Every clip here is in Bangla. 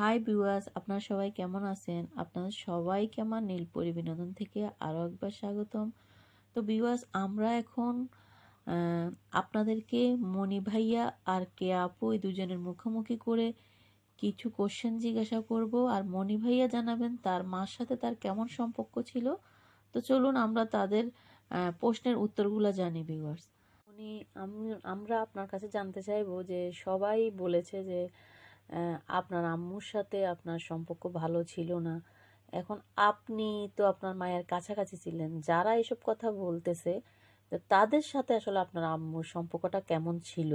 হাই ভিউয়ার্স আপনারা সবাই কেমন আছেন? আপনাদের সবাইকে আমার নীলপরি বিনোদন থেকে আরও একবার স্বাগতম। তো ভিউয়ার্স আমরা এখন আপনাদেরকে মণি ভাইয়া আর কে আপু এই দুজনের মুখোমুখি করে কিছু কোশ্চেন জিজ্ঞাসা করব। আর মণি ভাইয়া জানাবেন তার মার সাথে তার কেমন সম্পর্ক ছিল। তো, চলুন আমরা তাদের প্রশ্নের উত্তরগুলো জানি ভিউয়ার্স উনি আমরা আপনার কাছে জানতে চাইব যে সবাই বলেছে যে আপনার আম্মুর সাথে আপনার সম্পর্ক ভালো ছিল না। এখন আপনি তো আপনার মায়ের কাছাকাছি ছিলেন। যারা এসব কথা বলতেছে তাদের সাথে আসলে আপনার আম্মুর সম্পর্কটা কেমন ছিল?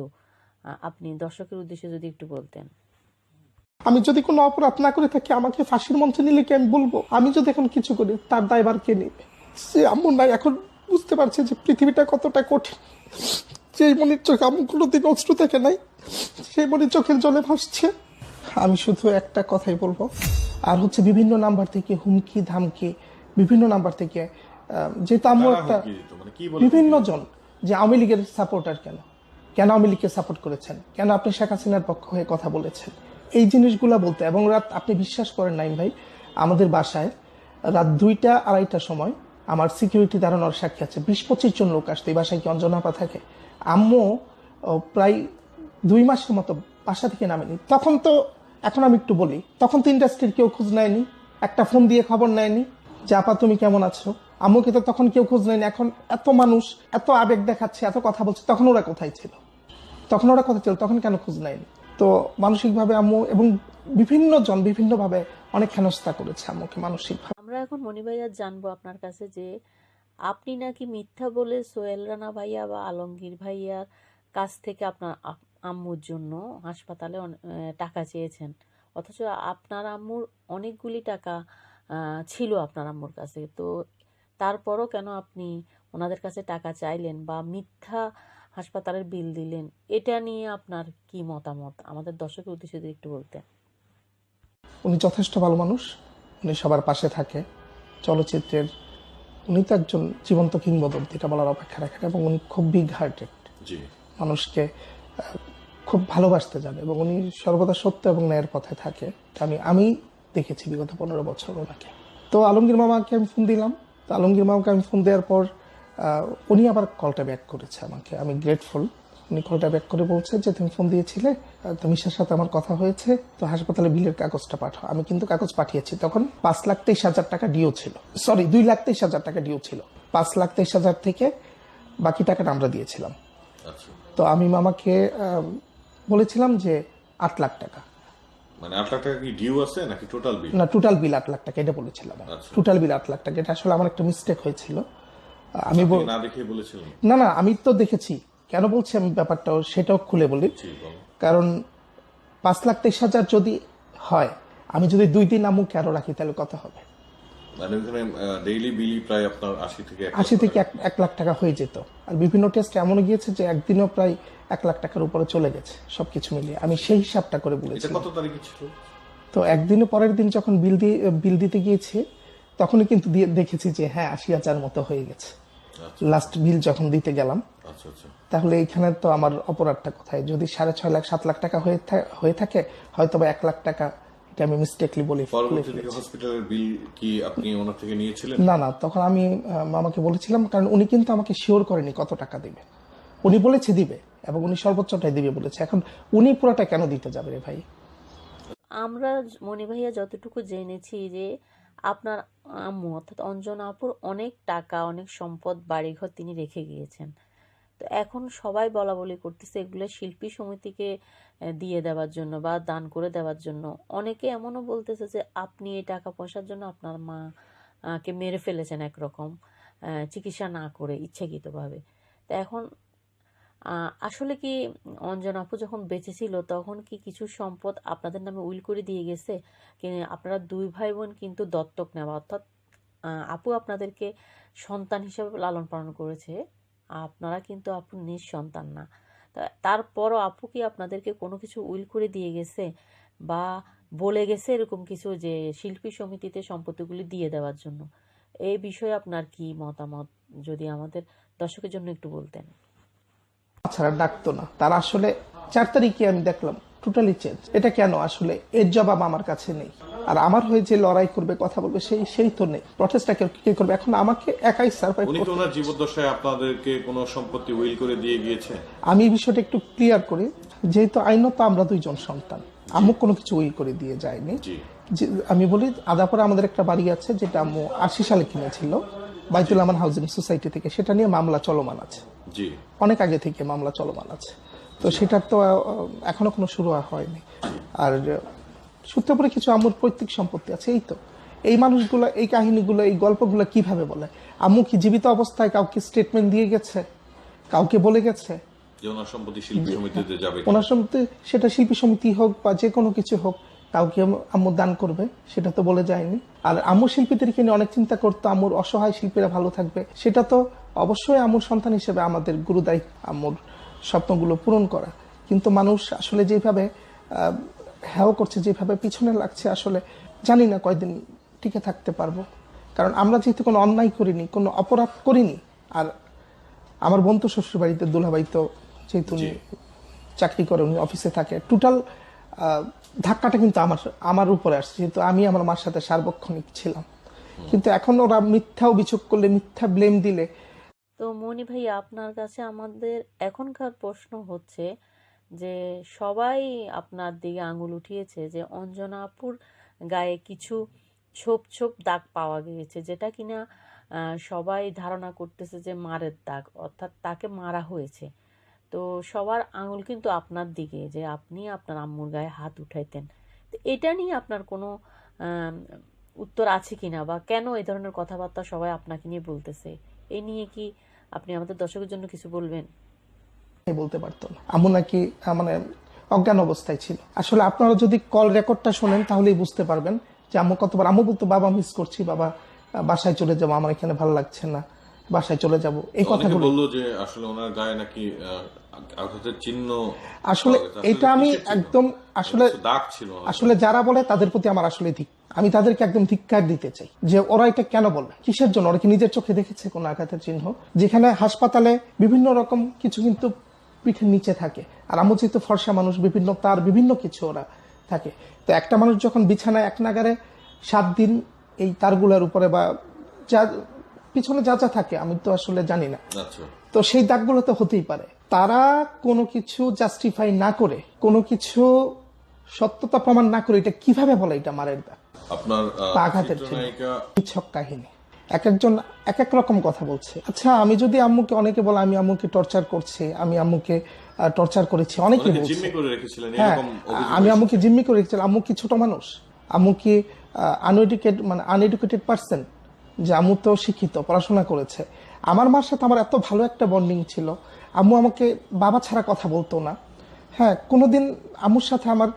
আপনি দর্শকের উদ্দেশ্যে যদি একটু বলতেন। আমি যদি কোনো অপরাধ না করে থাকি, আমাকে ফাঁসির মঞ্চে নিলে কি আমি বলব? আমি যদি এখন কিছু করি, তার দায়ভার কে নেবে? সে আম্মু নাই, এখন বুঝতে পারছে যে পৃথিবীটা কতটা কঠিন। যেই মনির চোখ আম্মু কোনোদিন অস্ত্র থেকে নাই। সেই মনির চোখের জলে ভাসছে। আমি শুধু একটা কথাই বলব। আর হচ্ছে বিভিন্ন নাম্বার থেকে হুমকি ধামকি বিভিন্ন নাম্বার থেকে যেহেতু আম্মু একটা? মানে বলে বিভিন্ন জন যে আওয়ামী লীগের সাপোর্টার কেন? কেন আওয়ামী লীগকে সাপোর্ট করেছেন? কেন আপনি শেখ হাসিনার পক্ষ হয়ে কথা বলেছেন? এই জিনিসগুলা বলতে এবং রাত আপনি বিশ্বাস করেন নাইম ভাই আমাদের বাসায় রাত দুইটা আড়াইটার সময় আমার সিকিউরিটি দাঁড়ানোর সাক্ষী আছে। বিশ পঁচিশ জন লোক আসতো এই বাসায় কি অঞ্জনাপা থাকে আম্মু প্রায় দুই মাসের মতো বাসা থেকে নামেনি। তখন তো, এখন আমি একটু বলি, তখন তো ইন্ডাস্ট্রির কেউ খোঁজ নেয়নি, একটা ফোন দিয়ে খবর নেয়নি যে, আপা, তুমি কেমন আছো? আম্মুকে তো তখন কেউ খোঁজ নেয়নি। এখন এত মানুষ, এত আবেগ দেখাচ্ছে, এত কথা বলছে, তখন ওরা কোথায় ছিল? তখন ওরা কোথায় ছিল? তখন কেন খোঁজ নেয়নি? তো মানসিকভাবে আম্মু এবং বিভিন্ন জন বিভিন্নভাবে অনেক হেনস্থা করেছে আম্মুকে মানসিকভাবে। আমরা এখন মণি ভাইয়া জানব আপনার কাছে যে, আপনি নাকি মিথ্যা বলে সোহেল রানা ভাইয়া বা আলমগীর ভাইয়ার কাছ থেকে আপনার আপ- আম্মুর জন্য হাসপাতালে টাকা চেয়েছেন। অথচ আপনার আম্মুর অনেকগুলি টাকা ছিল আপনার আম্মুর কাছে তো তারপরও কেন আপনি ওনাদের কাছে টাকা চাইলেন বা মিথ্যা হাসপাতালের বিল দিলেন? এটা নিয়ে আপনার কি মতামত? আমাদের দর্শকের উদ্দেশ্যে যদি একটু বলতেন। উনি যথেষ্ট ভালো মানুষ। উনি সবার পাশে থাকে। চলচ্চিত্রের উনি তো একজন জীবন্ত কিংবদন্তি এটা বলার অপেক্ষা রাখেন এবং উনি খুব বিগ হার্টেড মানুষকে খুব ভালোবাসতে জানে এবং উনি সর্বদা সত্য এবং ন্যায়ের পথে থাকে। আমি আমি দেখেছি বিগত পনেরো বছর ওনাকে। তো আলমগীর মামাকে আমি ফোন দিলাম। তো আলমগীর মামাকে আমি ফোন দেওয়ার পর উনি আবার কলটা ব্যাক করেছে আমাকে। আমি গ্রেটফুল উনি কলটা ব্যাক করে বলছে যে তুমি ফোন দিয়েছিলে তো মিশার সাথে আমার কথা হয়েছে তো হাসপাতালে বিলের কাগজটা পাঠাও। আমি কিন্তু কাগজ পাঠিয়েছি। তখন পাঁচ লাখ তেইশ হাজার টাকা ডিও ছিল। সরি দুই লাখ তেইশ হাজার টাকা ডিও ছিল। পাঁচ লাখ তেইশ হাজার থেকে বাকি টাকাটা আমরা দিয়েছিলাম। আচ্ছা। তো আমি মামাকে বলেছিলাম যে আট লাখ টাকা। মানে আট লাখ টাকা কি ডিউ আছে নাকি টোটাল বিল না টোটাল বিল আট লাখ টাকা এটা বলেছিলাম আচ্ছা। টোটাল বিল আট লাখ টাকা এটা আসলে আমার একটা মিস্টেক হয়েছিল। আমি বল- না দেখে বলেছিলেন? না না আমি তো দেখেছি। কেন বলছি আমি ব্যাপারটাও সেটাও খুলে বলি। কারণ পাঁচ লাখ তেইশ হাজার যদি হয় আমি যদি দুই দিন আমুকে আরও রাখি তাহলে কথা হবে। মানে ওখানে ডেইলি বিলই প্রায় আপনার আশি থেকে এক আশি থেকে এক- এক লাখ টাকা হয়ে যেত। আর বিভিন্ন টেস্ট এমন গিয়েছে যে একদিনও প্রায় এক লাখ টাকার উপরে চলে গেছে সবকিছু মিলিয়ে। আমি সেই হিসাবটা করে বলেছি। এটা কত তারিখে ছিল? তো একদিনে পরের দিন যখন বিল দিয়ে বিল দিতে গিয়েছি তখনই কিন্তু দেখেছি যে হ্যাঁ আশি হাজার মতো হয়ে গেছে। আচ্ছা। লাস্ট বিল যখন দিতে গেলাম আচ্ছা আচ্ছা। তাহলে এইখানে তো আমার অপরাধটা কোথায়? যদি সাড়ে ছয় লাখ সাত লাখ টাকা হয়ে হয়ে থাকে হয়তো বা এক লাখ টাকা এটা আমি মিস্টেকলি বলি। হসপিটালের বিল কি আপনি ওনার থেকে নিয়েছিলেন? না না তখন আমি মামাকে বলেছিলাম কারণ উনি কিন্তু আমাকে শিওর করেনি কত টাকা দিবে। উনি বলেছে দিবে এবং উনি সর্বোচ্চটাই দিবে বলেছে। এখন উনি পুরোটা কেন দিতে যাবে রে ভাই? আমরা মনি ভাইয়া যতটুকু জেনেছি যে আপনার আম্মু অর্থাৎ অঞ্জনা আপুর অনেক টাকা অনেক সম্পদ বাড়িঘর তিনি রেখে গিয়েছেন। তো এখন সবাই বলা বলি করতেছে, এগুলো শিল্পী সমিতিকে দিয়ে দেওয়ার জন্য বা দান করে দেওয়ার জন্য। অনেকে এমনও বলতেছে যে, আপনি এই টাকা পয়সার জন্য আপনার মা কে মেরে ফেলেছেন একরকম চিকিৎসা না করে ইচ্ছাকৃতভাবে। তো এখন আসলে কি অঞ্জন আপু যখন বেঁচে ছিল তখন কি কিছু সম্পদ আপনাদের নামে উইল করে দিয়ে গেছে? আপনারা দুই ভাই বোন কিন্তু দত্তক নেওয়া, অর্থাৎ আপু আপনাদেরকে সন্তান হিসেবে লালন পালন করেছে? আপনারা কিন্তু আপু নিজ সন্তান না তারপরও আপু কি আপনাদেরকে কোনো কিছু উইল করে দিয়ে গেছে? বা বলে গেছে এরকম কিছু যে শিল্পী সমিতিতে সম্পত্তিগুলি দিয়ে দেওয়ার জন্য? এই বিষয়ে আপনার কি মতামত? যদি আমাদের দর্শকের জন্য একটু বলতেন। ছাড়া ডাকতো না। তার আসলে চার তারিখে আমি দেখলাম টোটালি চেঞ্জ এটা কেন? আসলে এর জবাব আমার কাছে নেই। আর আমার হয়ে যে লড়াই করবে কথা বলবে সেই সেই তো নেই। প্রটেস্টটা কে করবে? এখন আমাকে একাই সার্ভাইভ উনি কি ওনার জীবদ্দশায় আপনাদেরকে কোনো সম্পত্তি উইল করে দিয়ে গিয়েছে। আমি এই বিষয়টা একটু ক্লিয়ার করি যেহেতু আইনত আমরা দুইজন সন্তান আম্মু কোনো কিছু উইল করে দিয়ে যায়নি। আমি বলি আদাপুরে আমাদের একটা বাড়ি আছে যেটা আম্মু আশি সালে কিনেছিল বাইতুল আমান হাউজিং সোসাইটি থেকে। সেটা নিয়ে মামলা চলমান আছে। জি। অনেক আগে থেকে মামলা চলমান আছে। তো সেটার তো এখনও কোনো শুরু হয়নি। আর সূত্রপরে কিছু আম্মুর পৈতৃক সম্পত্তি আছে এই তো। এই মানুষগুলো এই কাহিনীগুলো এই গল্পগুলো কীভাবে বলে? আম্মু কি জীবিত অবস্থায় কাউকে স্টেটমেন্ট দিয়ে গেছে? কাউকে বলে গেছে? ওনার সম্পত্তি শিল্পী সমিতিতে যাবে। ওনার সমিতি সেটা শিল্পী সমিতি হোক বা যে কোনো কিছু হোক কাউকে আম- আম্মু দান করবে সেটা তো বলে যায়নি। আর আম্মু শিল্পীদেরকে নিয়ে অনেক চিন্তা করতো আম্মুর অসহায় শিল্পীরা ভালো থাকবে। সেটা তো অবশ্যই আম্মুর সন্তান হিসেবে আমাদের গুরুদায়ী আম্মুর স্বপ্নগুলো পূরণ করা। কিন্তু মানুষ আসলে যেভাবে আহ, হ্যাও করছে যেভাবে পিছনে লাগছে আসলে জানি না কয়দিন টিকে থাকতে পারব। কারণ আমরা যেহেতু কোনো অন্যায় করিনি কোনো অপরাধ করিনি আর আমার বোন তো শ্বশুর বাড়িতে দুলাভাই তো যেহেতু উনি চাকরি করে উনি অফিসে থাকে টোটাল ধাক্কাটা কিন্তু আমার আমার উপরে আসছে। যেহেতু আমি আমার মার সাথে সার্বক্ষণিক ছিলাম। কিন্তু এখন ওরা মিথ্যা অভিযোগ করলে মিথ্যা ব্লেম দিলে। তো মনি ভাইয়া আপনার কাছে আমাদের এখনকার প্রশ্ন হচ্ছে যে সবাই আপনার দিকে আঙুল উঠিয়েছে যে অঞ্জনা আপুর গায়ে কিছু ছোপ ছোপ দাগ পাওয়া গিয়েছে, যেটা কিনা সবাই ধারণা করতেছে যে মারের দাগ, অর্থাৎ তাকে মারা হয়েছে। তো সবার আঙুল কিন্তু আপনার দিকে, যে আপনি আপনার আম্মুর গায়ে হাত উঠাইতেন। তো এটা নিয়ে আপনার কোনো উত্তর আছে কি না বা কেন এই ধরনের কথাবার্তা সবাই আপনাকে নিয়ে বলতেছে? এই নিয়ে কি আপনি আমাদের দর্শকের জন্য কিছু বলবেন? বলতে পারতো না। আম্মু নাকি মানে অজ্ঞান অবস্থায় ছিল। আসলে আপনারা যদি কল রেকর্ডটা শোনেন তাহলেই বুঝতে পারবেন যে আম্মু কতবার আম্মু বলতো বাবা মিস করছি বাবা বাসায় চলে যাব আমার এখানে ভালো লাগছে না বাসায় চলে যাব। এই কথাগুলো বলল যে আসলে ওনার গায়ে নাকি আঘাতের চিহ্ন আসলে এটা আমি একদম আসলে দাগ ছিল আসলে যারা বলে তাদের প্রতি আমার আসলে ধিক আমি তাদেরকে একদম ধিক্কার দিতে চাই যে ওরা এটা কেন বলে? কিসের জন্য? ওরা কি নিজের চোখে দেখেছে কোনো আঘাতের চিহ্ন? যেখানে হাসপাতালে বিভিন্ন রকম কিছু কিন্তু পিঠের নিচে থাকে। আর আমার যেহেতু ফর্সা মানুষ বিভিন্ন তার বিভিন্ন কিছু ওরা থাকে। তো একটা মানুষ যখন বিছানায় এক নাগারে সাত দিন এই তারগুলোর উপরে বা যা পিছনে যা যা থাকে আমি তো আসলে জানি না। আচ্ছা। তো সেই দাগগুলো তো হতেই পারে। তারা কোনো কিছু জাস্টিফাই না করে কোনো কিছু সত্যতা প্রমাণ না করে এটা কীভাবে বলে এটা মারের দাগ? আপনার আঘাতের নিছক কাহিনী। এক একজন এক এক রকম কথা বলছে। আচ্ছা আমি যদি আম্মুকে অনেকে বলে আমি আম্মুকে টর্চার করছি আমি আম্মুকে টর্চার করেছি অনেকে বলছে। হ্যাঁ আমি আম্মুকে জিম্মি করে রেখেছিলাম। আম্মু কি ছোট মানুষ? আম্মু কি আনএডুকেট মানে আনএডুকেটেড পার্সন যে আম্মু তো শিক্ষিত পড়াশোনা করেছে। আমার মার সাথে আমার এত ভালো একটা বন্ডিং ছিল। আম্মু আমাকে বাবা ছাড়া কথা বলতো না। হ্যাঁ কোনোদিন আম্মুর সাথে আমার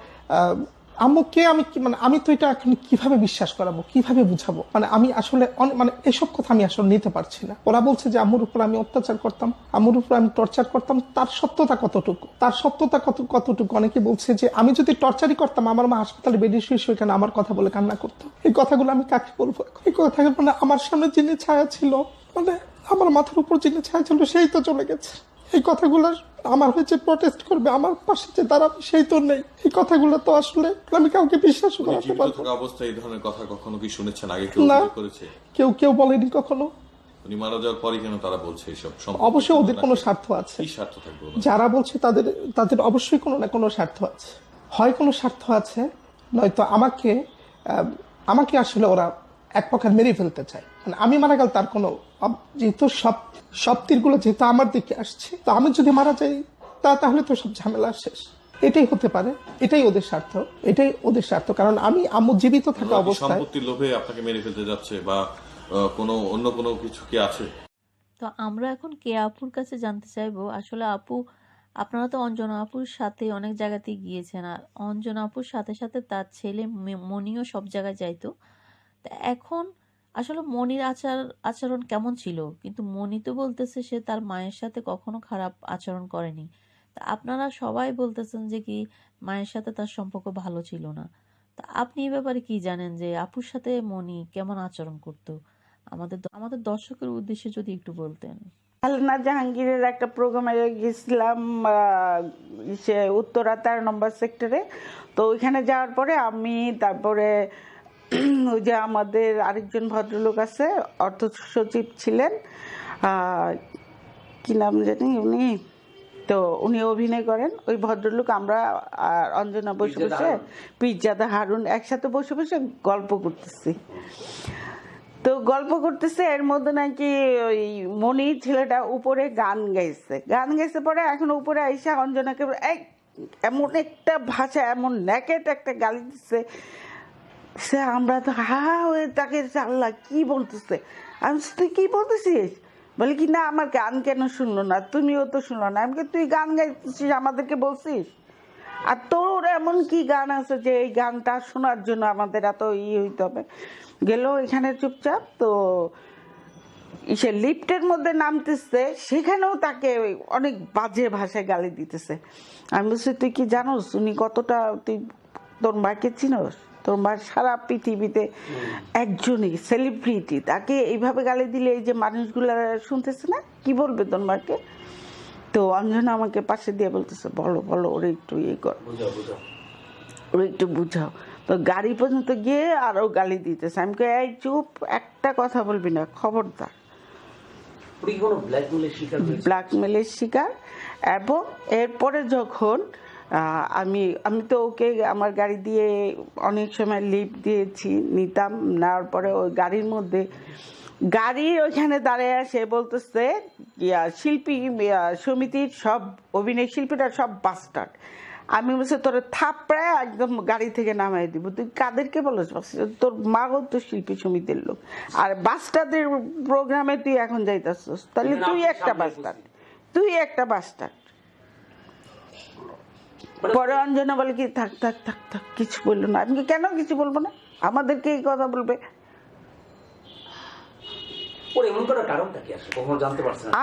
আম্মুকে আমি মানে আমি তো এটা এখন কীভাবে বিশ্বাস করাবো? কীভাবে বুঝাবো? মানে আমি আসলে মানে এসব কথা আমি আসলে নিতে পারছি না। ওরা বলছে যে, আম্মুর উপর আমি অত্যাচার করতাম, আম্মুর উপর আমি টর্চার করতাম, তার সত্যতা কতটুকু? তার সত্যতা কত কতটুকু? অনেকে বলছে যে, আমি যদি টর্চারই করতাম, আমার মা হাসপাতালে বেডে শুয়ে শুয়ে কেন আমার কথা বলে কান্না করতো। এই কথাগুলো আমি কাকে বলব এই কথাগুলো মানে আমার সামনে যিনি ছায়া ছিল মানে আমার মাথার উপর যিনি ছায়া ছিল, সেই তো চলে গেছে। এই কথাগুলো আমার হয়েছে প্রটেস্ট করবে আমার পাশে যে দাঁড়াবে সেই তো নেই। এই কথাগুলো তো আসলে আমি কাউকে বিশ্বাস করাতে পারব না। অবস্থায় এই ধরনের কথা কখনো কি শুনেছেন? আগে কেউ। করেছে? কেউ কেউ বলেনি কখনো। উনি মারা যাওয়ার পরই কেন তারা বলছে এইসব? অবশ্যই ওদের কোনো স্বার্থ আছে। স্বার্থ থাকবে যারা বলছে তাদের তাদের অবশ্যই কোনো না কোনো স্বার্থ আছে। হয় কোনো স্বার্থ আছে নয়তো আমাকে আমাকে আসলে ওরা এক প্রকার মেরে ফেলতে চায়। মানে আমি মারা গেল তার কোনো যেহেতু সব সব তীরগুলো যেহেতু আমার দিকে আসছে তো আমি যদি মারা যাই তা তাহলে তো সব ঝামেলা শেষ। এটাই হতে পারে এটাই ওদের স্বার্থ এটাই ওদের স্বার্থ কারণ আমি আম্মু জীবিত থাকা অবস্থায় সম্পত্তির লোভে আপনাকে মেরে ফেলতে যাচ্ছে বা কোনো অন্য কোনো কিছু কি আছে? তো আমরা এখন কে আপুর কাছে জানতে চাইব? আসলে আপু আপনারা তো অঞ্জনা আপুর সাথে অনেক জায়গাতেই গিয়েছেন আর অঞ্জনা আপুর সাথে সাথে তার ছেলে মে- মনিও সব জায়গায় যাইতো। তা এখন আসলে মনির আচার, আচরণ কেমন ছিল? কিন্তু মনি তো বলতেছে সে তার মায়ের সাথে কখনো খারাপ আচরণ করেনি। তা আপনারা সবাই বলতেছেন যে কি মায়ের সাথে তার সম্পর্ক ভালো ছিল না। তা আপনি এ ব্যাপারে কি জানেন যে আপুর সাথে মনি কেমন আচরণ করতো? আমাদের আমাদের দর্শকের উদ্দেশ্যে যদি একটু বলতেন। হালনা জাহাঙ্গীরের একটা প্রোগ্রামে গেছিলাম উত্তরা তেরো নম্বর সেক্টরে তো ওইখানে যাওয়ার পরে আমি তারপরে ওই যে আমাদের আরেকজন ভদ্রলোক আছে অর্থ সচিব ছিলেন কি নাম জানি উনি? তো উনি অভিনয় করেন। ওই ভদ্রলোক আমরা আর অঞ্জনা বসে বসে পিজ্জাদা হারুন একসাথে বসে বসে গল্প করতেছি। তো গল্প করতেছে এর মধ্যে নাকি ওই মনি ছেলেটা উপরে গান গাইছে। গান গাইছে পরে এখন উপরে আইসা অঞ্জনাকে এই এমন একটা ভাষা এমন ন্যাকেট একটা গালি দিচ্ছে সে আমরা তো হা হয়ে তাকে আল্লাহ কি বলতেছে? আমি তুই কি বলতেছিস? বলে কি না আমার গান কেন শুনলো না? তুমিও তো শুনলো না। আমি বলি, তুই গান গাইতেছিস আমাদেরকে বলছিস? আর তোর এমন কি গান আছে যে এই গানটা শোনার জন্য আমাদের এত ই হইতে হবে? গেল এখানে চুপচাপ তো সে লিফটের মধ্যে নামতেছে সেখানেও তাকে অনেক বাজে ভাষায় গালি দিতেছে। আমি বলছি তুই কি জানোস উনি কতটা তুই তোর মাকে চিনোস? মা সারা পৃথিবীতে একজনই সেলিব্রিটি তাকে এইভাবে গালি দিলে এই যে মানুষগুলো শুনতেছে না? কি বলবে তোর মাকে তো অঞ্জনা আমাকে পাশে দিয়ে বলতেছে বলো বলো ওরে একটু ইয়ে কর। ওরে একটু বুঝাও। তো গাড়ি পর্যন্ত গিয়ে আরও গালি দিতেছে। আমি এই চুপ একটা কথা বলবি না খবরদার। ব্ল্যাকমেলের শিকার হয়েছে? ব্ল্যাকমেলের শিকার। এবং এরপরে যখন আমি আমি তো ওকে আমার গাড়ি দিয়ে অনেক সময় লিফট দিয়েছি নিতাম। নেওয়ার পরে ওই গাড়ির মধ্যে গাড়ির ওইখানে দাঁড়িয়ে সে বলতেছে শিল্পী সমিতির সব অভিনয় শিল্পীরা সব বাস্টার্ড আমি বলছি তোর থাপড়ায় একদম গাড়ি থেকে নামাই দিব। তুই কাদেরকে বলিস? তোর মাও তো শিল্পী সমিতির লোক। আর বাস্টারদের প্রোগ্রামে তুই এখন যাইতাছিস। তাহলে তুই একটা সামনে বাস্টার্ড তুই একটা বাস্টার্ড পরে অঞ্জনা বলে কি থাক থাক থাক থাক কিছু বলল না। আমি কেন কিছু বলব না? আমাদেরকে এই কথা বলবে।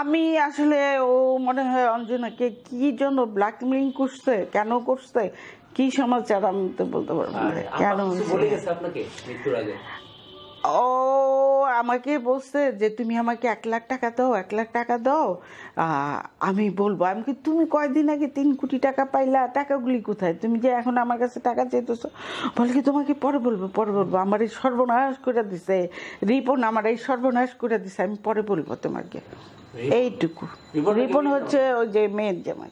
আমি আসলে ও মনে হয় অঞ্জনাকে কি জন্য ব্ল্যাকমেলিং করছে কেন করছে কি সমাচার আমি তো বলতে পারব না। কেন ও আমাকে বলছে যে তুমি আমাকে এক লাখ টাকা দাও এক লাখ টাকা দাও। আমি বলব আমি কি তুমি কয়দিন আগে তিন কোটি টাকা পাইলা টাকাগুলি কোথায়? তুমি যে এখন আমার কাছে টাকা চাইতেছো? বলে কি তোমাকে পরে বলব পরে বলব। আমার এই সর্বনাশ করে দিছে রিপন আমার এই সর্বনাশ করে দিছে আমি পরে বলব তোমাকে। এইটুকু। রিপন হচ্ছে ওই যে মেয়ের জামাই।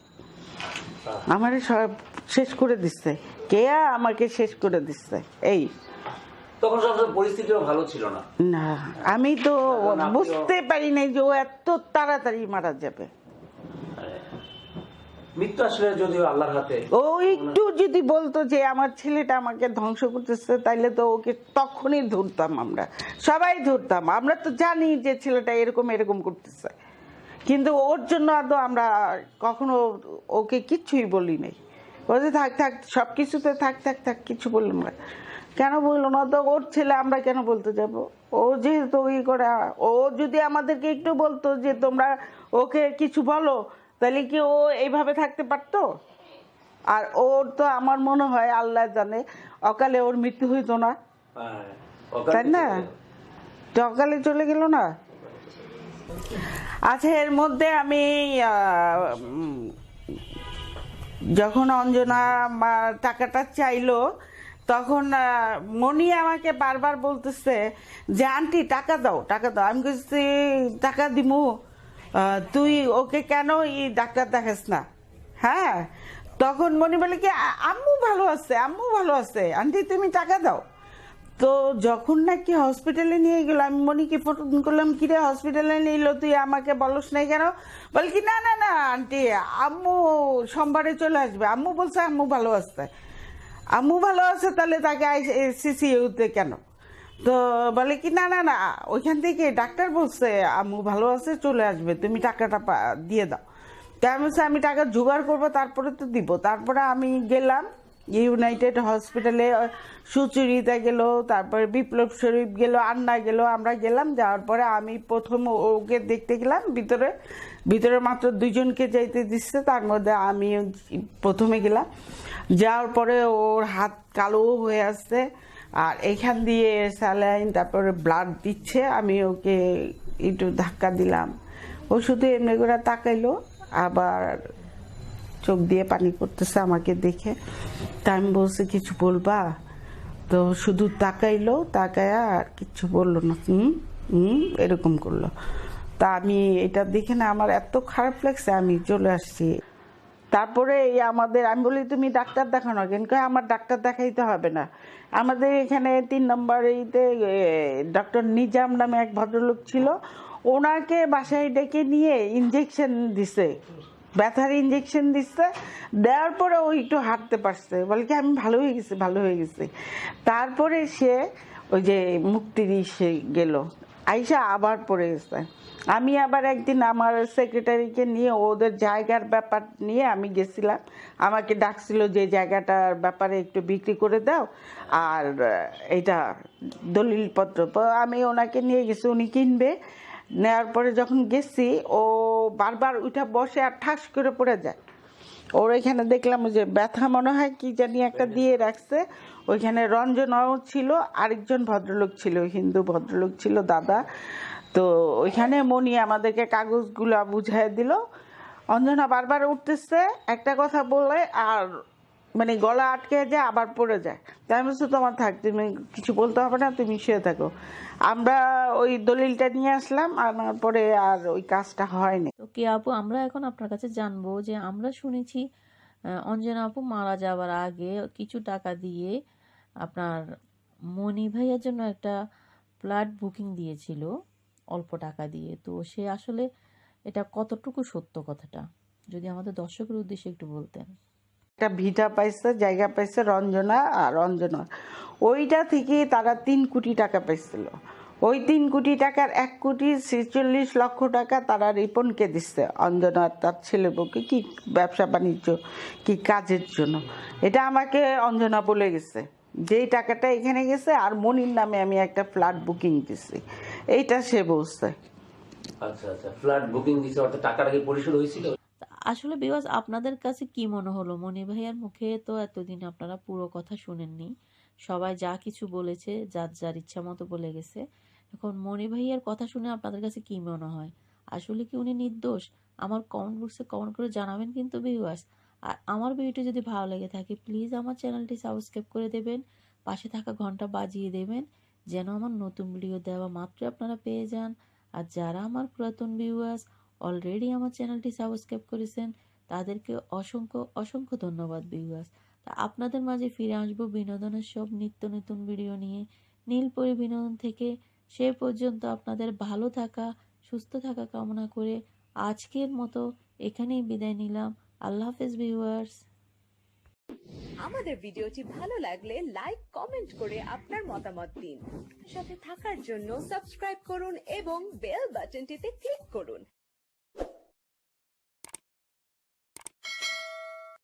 আমার সব শেষ করে দিচ্ছে কেয়া আমাকে শেষ করে দিচ্ছে এই। তখন সবসময় পরিস্থিতিও ভালো ছিল না। না আমি তো বুঝতে পারি নাই যে ও এত তাড়াতাড়ি মারা যাবে। মৃত্যু আসলে যদিও আল্লাহর হাতে। ও একটু যদি বলতো যে আমার ছেলেটা আমাকে ধ্বংস করতেছে তাইলে তো ওকে তখনই ধরতাম আমরা। সবাই ধরতাম আমরা তো জানি যে ছেলেটা এরকম এরকম করতেছে। কিন্তু ওর জন্য আদৌ আমরা কখনো ওকে কিচ্ছুই বলি নাই। বলছে থাক থাক সব কিছুতে থাক থাক থাক কিছু বললাম না। কেন বলল না? তো ওর ছেলে আমরা কেন বলতে যাব? ও যেহেতু ই করে ও যদি আমাদেরকে একটু বলতো যে তোমরা ওকে কিছু বলো তাহলে কি ও এইভাবে থাকতে পারতো? আর ওর তো আমার মনে হয় আল্লাহ জানে অকালে ওর মৃত্যু হইতো না। হ্যাঁ, তাই না? তো অকালে চলে গেল না? আচ্ছা এর মধ্যে আমি যখন অঞ্জনা টাকাটা চাইলো তখন মনি আমাকে বারবার বলতেছে যে, আন্টি, টাকা দাও টাকা দাও। আমি বলছি টাকা দিমু। তুই ওকে কেন এই ডাক্তার দেখাস না? হ্যাঁ তখন মনি বলে কি আম্মু ভালো আছে, আম্মু ভালো আছে। আন্টি, তুমি টাকা দাও। তো যখন নাকি হসপিটালে নিয়ে গেল, আমি মনিকে ফোন করলাম কিরে হসপিটালে নিল তুই, আমাকে বলস নাই কেন? বল কি, না না না, আন্টি, আম্মু সোমবারে চলে আসবে। আম্মু বলছে, আম্মু ভালো আছে। আম্মু ভালো আছে, তাহলে তাকে সিসিউতে কেন? তো বলে কি, না না না, ওইখান থেকে ডাক্তার বলছে, আম্মু ভালো আছে, চলে আসবে, তুমি টাকাটা দিয়ে দাও। তাই আমি আমি টাকা জোগাড় করব, তারপরে তো দিব। তারপরে আমি গেলাম ইউনাইটেড হসপিটালে সুচরিতা গেল, তারপরে বিপ্লব শরীফ গেল, আন্না গেল, আমরা গেলাম, যাওয়ার পরে আমি প্রথম ওকে দেখতে গেলাম, ভিতরে ভিতরে মাত্র দুজনকে যাইতে দিচ্ছে, তার মধ্যে আমি প্রথমে গেলাম। যাওয়ার পরে ওর হাত কালো হয়ে আসছে, আর এখান দিয়ে স্যালাইন, তারপরে ব্লাড দিচ্ছে, আমি ওকে একটু ধাক্কা দিলাম। ও শুধু এমনি করে তাকাইলো, আবার চোখ দিয়ে পানি পড়তেছে আমাকে দেখে। তা আমি বলছি, কিছু বলবা? তো শুধু তাকাইলো, তাকায়া আর কিছু বলল না। হুম হুম, এরকম করল। তা আমি এটা দেখে না, আমার এত খারাপ লাগছে, আমি চলে আসছি। তারপরে এই আমাদের, আমি বলি, তুমি ডাক্তার দেখানো কেন? কয়, আমার ডাক্তার দেখাইতে হবে না। আমাদের এখানে তিন নম্বর এইতে ডক্টর নিজাম নামে এক ভদ্রলোক ছিল। ওনাকে বাসায় ডেকে নিয়ে ইঞ্জেকশন দিছে। ব্যথার ইঞ্জেকশন দিচ্ছে দেওয়ার পরে ও একটু হাঁটতে পারছে। বলে কি, আমি ভালো হয়ে গেছি, ভালো হয়ে গেছি। তারপরে সে ওই যে মুক্তির সে গেল। আইসা আবার পড়ে গেছে। আমি আবার একদিন আমার সেক্রেটারিকে নিয়ে ওদের জায়গার ব্যাপার নিয়ে আমি গেছিলাম। আমাকে ডাকছিল যে, জায়গাটার ব্যাপারে একটু বিক্রি করে দাও। আর এটা দলিলপত্র। আমি ওনাকে নিয়ে গেছি, উনি কিনবে। নেওয়ার পরে যখন গেছি, ও বারবার উঠা বসে আর ঠাস করে পড়ে যায়। ওর এখানে দেখলাম যে ব্যথা মনে হয়, কি জানি একটা দিয়ে রাখছে। ওইখানে রঞ্জনাও ছিল, আরেকজন ভদ্রলোক ছিল, হিন্দু ভদ্রলোক ছিল, দাদা। তো ওইখানে মনি আমাদেরকে কাগজগুলো বুঝাই দিল। অঞ্জনা বারবার উঠতেছে, একটা কথা বলে আর মানে গলা আটকে যায়, আবার পড়ে যায়। তাই বলছি, তোমার থাক, তুমি কিছু বলতে হবে না, তুমি শুয়ে থাকো। আমরা ওই দলিলটা নিয়ে আসলাম, আনার পরে আর ওই কাজটা হয়নি। তো কে আপু, আমরা এখন আপনার কাছে জানব যে আমরা শুনেছি অঞ্জনা আপু মারা যাওয়ার আগে কিছু টাকা দিয়ে আপনার মনি ভাইয়ার জন্য একটা ফ্ল্যাট বুকিং দিয়েছিল, অল্প টাকা দিয়ে। তো সে আসলে এটা কতটুকু সত্য কথাটা? যদি আমাদের দর্শকের উদ্দেশ্যে একটু বলতেন। একটা ভিটা পাইছে, জায়গা পাইছে, রঞ্জনা আর রঞ্জনা। ওইটা থেকে তারা তিন কোটি টাকা পাইছিল। ওই তিন কোটি টাকার এক কোটি ছেচল্লিশ লক্ষ টাকা তারা রিপনকে দিচ্ছে অঞ্জনা তার ছেলে বউকে। কি ব্যবসা বাণিজ্য, কি কাজের জন্য। এটা আমাকে অঞ্জনা বলে গেছে। যেই টাকাটা এখানে গেছে আর মনির নামে আমি একটা ফ্ল্যাট বুকিং দিছি। এইটা সে বলছে। আচ্ছা আচ্ছা। ফ্ল্যাট বুকিং দিছে, অর্থাৎ টাকাটা কি পরিশোধ হয়েছিল? আসলে বিকজ আপনাদের কাছে কি মনে হলো? মনি ভাইয়ার মুখে তো এতদিন আপনারা পুরো কথা শুনেননি। সবাই যা কিছু বলেছে, যার যার ইচ্ছা মতো বলে গেছে। এখন মনি ভাইয়ার কথা শুনে আপনাদের কাছে কি মনে হয়? আসলে কি উনি নির্দোষ? আমার কমেন্ট বক্সে কমেন্ট করে জানাবেন কিন্তু ভিউয়ার্স আর আমার ভিডিওটি যদি ভালো লেগে থাকে প্লিজ আমার চ্যানেলটি সাবস্ক্রাইব করে দেবেন। পাশে থাকা ঘণ্টা বাজিয়ে দেবেন, যেন আমার নতুন ভিডিও দেওয়া মাত্র আপনারা পেয়ে যান। আর যারা আমার পুরাতন ভিউয়ার্স অলরেডি আমার চ্যানেলটি সাবস্ক্রাইব করেছেন, তাদেরকে অসংখ্য অসংখ্য ধন্যবাদ ভিউয়ার্স তা আপনাদের মাঝে ফিরে আসব বিনোদনের সব নিত্য নতুন ভিডিও নিয়ে। নীলপরি বিনোদন থেকে সে পর্যন্ত আপনাদের ভালো থাকা, সুস্থ থাকা কামনা করে আজকের মতো এখানেই বিদায় নিলাম। আল্লাহ হাফেজ ভিউয়ার্স আমাদের ভিডিওটি ভালো লাগলে লাইক কমেন্ট করে আপনার মতামত দিন। সাথে থাকার জন্য সাবস্ক্রাইব করুন এবং বেল বাটনটিতে ক্লিক করুন।